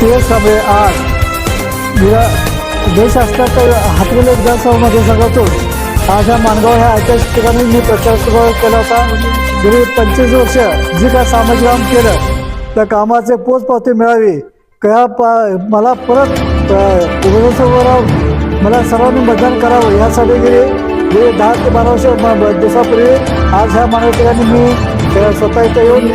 तेच सभे आज विरा देश असतात तर विधानसभा मतदारसंघातून आज ह्या मानगाव ह्या ऐतिहासिक ठिकाणी मी प्रचार केला होता. गेली पंचवीस वर्ष जी काय सामाजिक काम केलं त्या कामाचे पोचपावती मिळावी कया पा मला परत विधानसभा मला सर्वांनी मतदान करावं यासाठी गेले. गेली दहा ते बारा वर्ष दिवसापूर्वी आज ह्या मानव ठिकाणी मी स्वतः इथं येऊन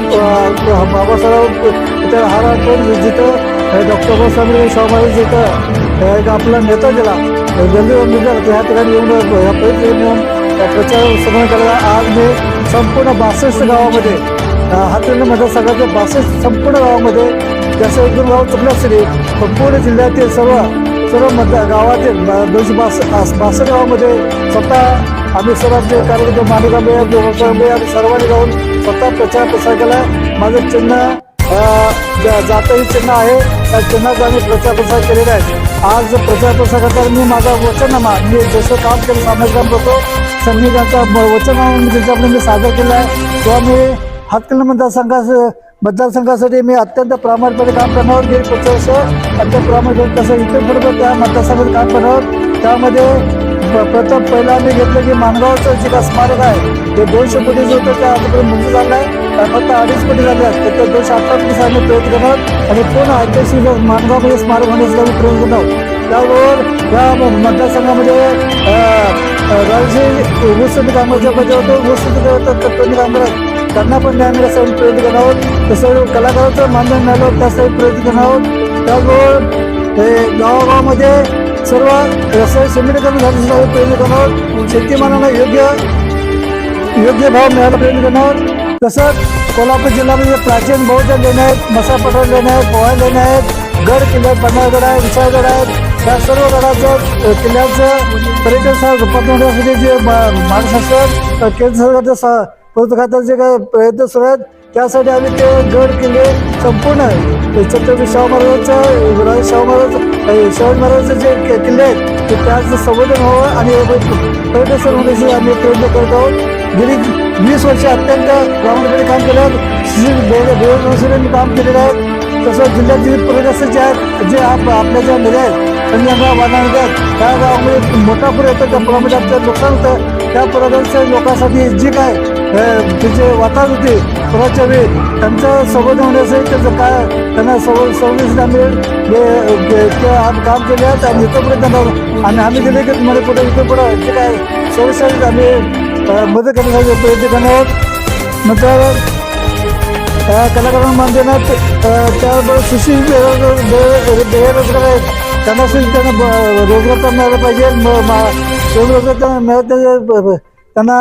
बाबासाहेब इथं हार अर्पण जिथं डॉक्टर बाबासाहेब शाहू जिथं एक आपला नेता गेला जल्दी उमेदवार ह्या ठिकाणी येऊन अ, ह्या पैकी येऊन प्रचार सगळं केला आज मी संपूर्ण बासष्ट गावामध्ये हातून माझ्या सगळ्याचं बासष्ट संपूर्ण गावामध्ये जसं एकदम गाव चुकलं असेल संपूर्ण जिल्ह्यातील सर्व सर्व मधल्या गावातील दोनशे बास बासष्ट गावामध्ये स्वतः आम्ही सर्वांचे कार्यकर्ते माणिकांबे व्यवसायांबे आम्ही सर्वांनी जाऊन स्वतः प्रचार प्रसार केला. माझं चिन्ह जातही चिन्ह आहे त्या चिन्हाचा आम्ही प्रचार प्रसार केलेला आहे. आज प्रचार प्रसार करताना मी माझा वचनमा मी जसं काम केलं सामाजिक काम करतो संविधानाचा वचन मी मी सादर केला आहे किंवा मी हातकल मतदारसंघास मतदारसंघासाठी मी अत्यंत प्रामाणिकपणे काम करणार गेली पुढचं वर्ष अत्यंत प्रामाणिकपणे तसं इथे बरोबर त्या मतदारसंघात काम करणार. त्यामध्ये प्रथम पहिला आम्ही घेतलं की मानगावचं जे काय स्मारक आहे ते दोनशे कोटीचं होतं त्या आतापर्यंत मंजूर झालं आहे. फक्त अडीच कोटी झाले आहेत तर ते दोनशे अठरा कोटी प्रयत्न करणार. आणि पूर्ण ऐतिहासिक मानगावमध्ये स्मारक होण्यासाठी आम्ही प्रयत्न करणार त्याबरोबर या मतदारसंघामध्ये राजशी ऊससाठी कामाच्या पाहिजे होतं ऊससाठी तत्वनी कामगार आहेत. त्यांना पण न्याय मिळण्यासाठी प्रयत्न करणार. आहोत तसं कलाकारांचं मानधन मिळालं त्यासाठी प्रयत्न करणार. आहोत त्याचबरोबर हे गावागावामध्ये सर्व रस्ते सिमेंटीकरण झाल्यासाठी प्रयत्न करणार. आहोत शेतीमालांना योग्य योग्य भाव मिळायला प्रयत्न करणार. तसंच कोल्हापूर जिल्ह्यामध्ये प्राचीन बौद्ध लेणे आहेत मसा लेणे आहेत पोहा लेणे आहेत गड किल्ले आहेत पन्हाळगड आहे विशाळगड आहेत. त्या सर्व गडाचं किल्ल्याचं पर्यटन स्थळ जपण्यासाठी जे मा- असतात केंद्र सरकारचं सा पर्यटन खात्याचे जे काय प्रयत्न सुरू आहेत त्यासाठी आम्ही ते गड किल्ले संपूर्ण छत्रपती शाहू महाराजांचं राजे शाहू महाराज अ, शिवाजी महाराजांचे जे किल्ले आहेत ते त्याचं संवर्धन व्हावं आणि पर्यटन होण्याची आम्ही प्रयत्न करत आहोत. गेली वीस वर्ष अत्यंत प्रामाणिकपणे काम केलं श्री बेरोजगारी काम केलेलं आहे. तसं जिल्ह्यातील पूरग्रस्त जे आहेत जे आप आपल्या ज्या नद्या आहेत कन्यागा वाना नद्या त्या गावामध्ये मोठा पूर येतो त्या पुरामध्ये आपलं नुकसान होतं. त्या पूरग्रस्त लोकांसाठी जी काय तिचे वातावरण होते पुराच्या वेळी त्यांचं संवर्धन होण्यासाठी त्याचं काय त्यांना सव सवलतीसाठी आम्ही हे- ते आम्ही काम केले आहेत आणि इथंपर्यंत त्यांना आणि आम्ही दिले की तुम्हाला पुढे इथं पुढं जे काय सोयीसाठी आम्ही मदत करण्यासाठी प्रयत्न करणार आहोत. नंतर कलाकारांना मान देण्यात त्याबरोबर सुशील बेरोजगार आहेत. त्यांना सुद्धा त्यांना ब- रोजगार तर मिळाला पाहिजे म- मा- रोजगार त्यांना मिळत नाही, ब- ब- त्यांना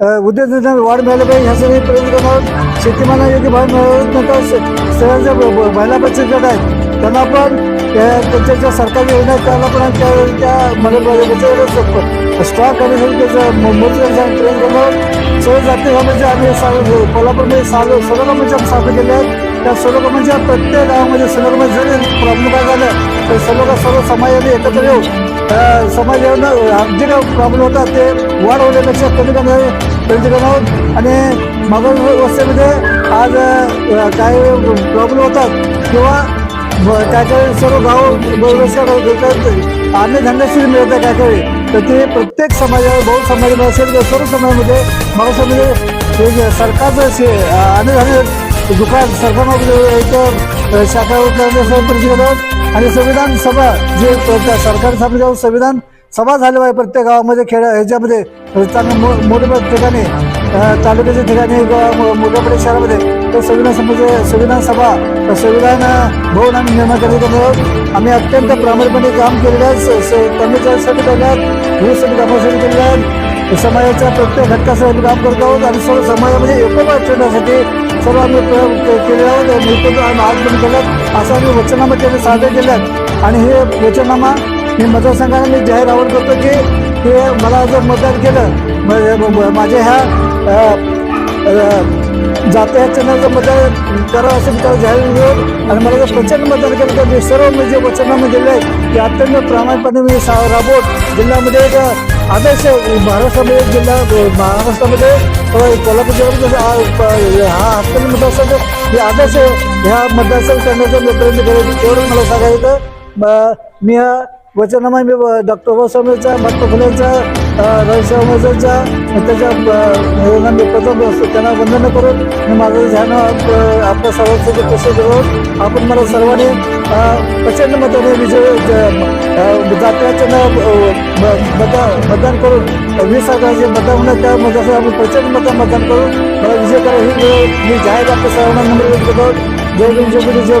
अ, उद्योजकांना वाढ मिळाली पाहिजे ह्यासाठी प्रयत्न करणार. आहोत शेतीमाला योग्य भाव मिळत नंतर स्त्रियांच्या ब- ब- महिला बचत गट आहेत. त्यांना पण त्या- त्यांच्या ज्या सरकारी योजना आहेत त्याला पण त्या त्या महिला बचत गट स्टॉक करण्यासाठी त्याचं मजूर प्रयत्न करणार. सर्व जाती धर्माचे आम्ही सा- कोल्हापूरमध्ये साल सर्वकामांचे आम्ही साजरे केले आहेत त्या सर्वकामांच्या म्हणजे प्रत्येक गावामध्ये सर्व म्हणजे जरी प्रॉब्लेम काय झालं तर सर्व सर्व समाजाने एकत्र येऊन अ, समाज जे काय प्रॉब्लेम होतात ते वाढ होण्यापेक्षा कमी करणार प्रयत्न आहोत. आणि मागील व्यवस्थेमध्ये आज काही काय प्रॉब्लेम होतात किंवा ब- काय काय सर्व गाव व्यवस्था अन्य धंद्याशी मिळत आहे काय काही. तर ते प्रत्येक समाजावर बहु समाजामध्ये असेल तर सर्व समाजामध्ये महाराष्ट्रामध्ये हे सरकारचं शे अन्नधान्य दुकान सरकारमध्ये शाखा करण्याचा आणि संविधान सभा जे त्या सरकारी जाऊन संविधान सभा झाली आहे प्रत्येक गावामध्ये खेळ ह्याच्यामध्ये चांगल्या मोठ्या ठिकाणी तालुक्याच्या ठिकाणी मोठ्या मोठ्या शहरामध्ये तर संविधान सभेचे संविधान सभा संविधान भवन आम्ही निर्माण करत आहोत. आम्ही अत्यंत प्रामाणिकपणे काम केलेलं आहे. स- स- कर्मचाऱ्यांसाठी केलं आहे गृहसाठी कामासाठी केलेलं समाजाच्या प्रत्येक घटकासाठी काम करत आहोत. आणि सर्व समाजामध्ये एकोपा ठेवण्यासाठी सर्व आम्ही प्रयोग केले आहोत आणि आम्ही आज पण केलं असं आम्ही वचनामा केले सादर केले आहेत. आणि हे वचनामा मी मतदारसंघाला मी जाहीर आवड करतो की हे मला जर मतदान केलं माझ्या ह्या जाते ह्या चिन्हाचं मतदान करावं असं मी त्याला जाहीर विरोध आणि मला जर प्रचंड मतदान केलं तर मी सर्व म्हणजे वचनामध्ये दिले आहे की अत्यंत प्रामाणिकपणे मी सा राबवत जिल्ह्यामध्ये एक आदर्श महाराष्ट्रामध्ये जिल्हा महाराष्ट्रामध्ये कोल्हापूर जिल्ह्यामध्ये हा प- हा हातकली मतदारसंघ हे आदर्श ह्या मतदारसंघ करण्याचा मी प्रयत्न करेन. तेवढं मला सांगायचं मी हा वचनामा मी डॉक्टर बाबासाहेबांचा महात्मा फुलेंचा रविशास्त्रींचा त्याच्या ब- मी त्यांना वंदन करून मी माझं ध्यान आपल्या सर्वांचं जे कसे करून आपण मला सर्वांनी प्रचंड मताने विजय जात्याचं मतदान मतदान करून वीस हजाराचे मतदान होणार त्या मतदार आपण प्रचंड मतदान मतदान करून मला विजय करा ही मी- जाहीर आपल्या सर्वांना नम्र करतो जय भीम जय मोदी जय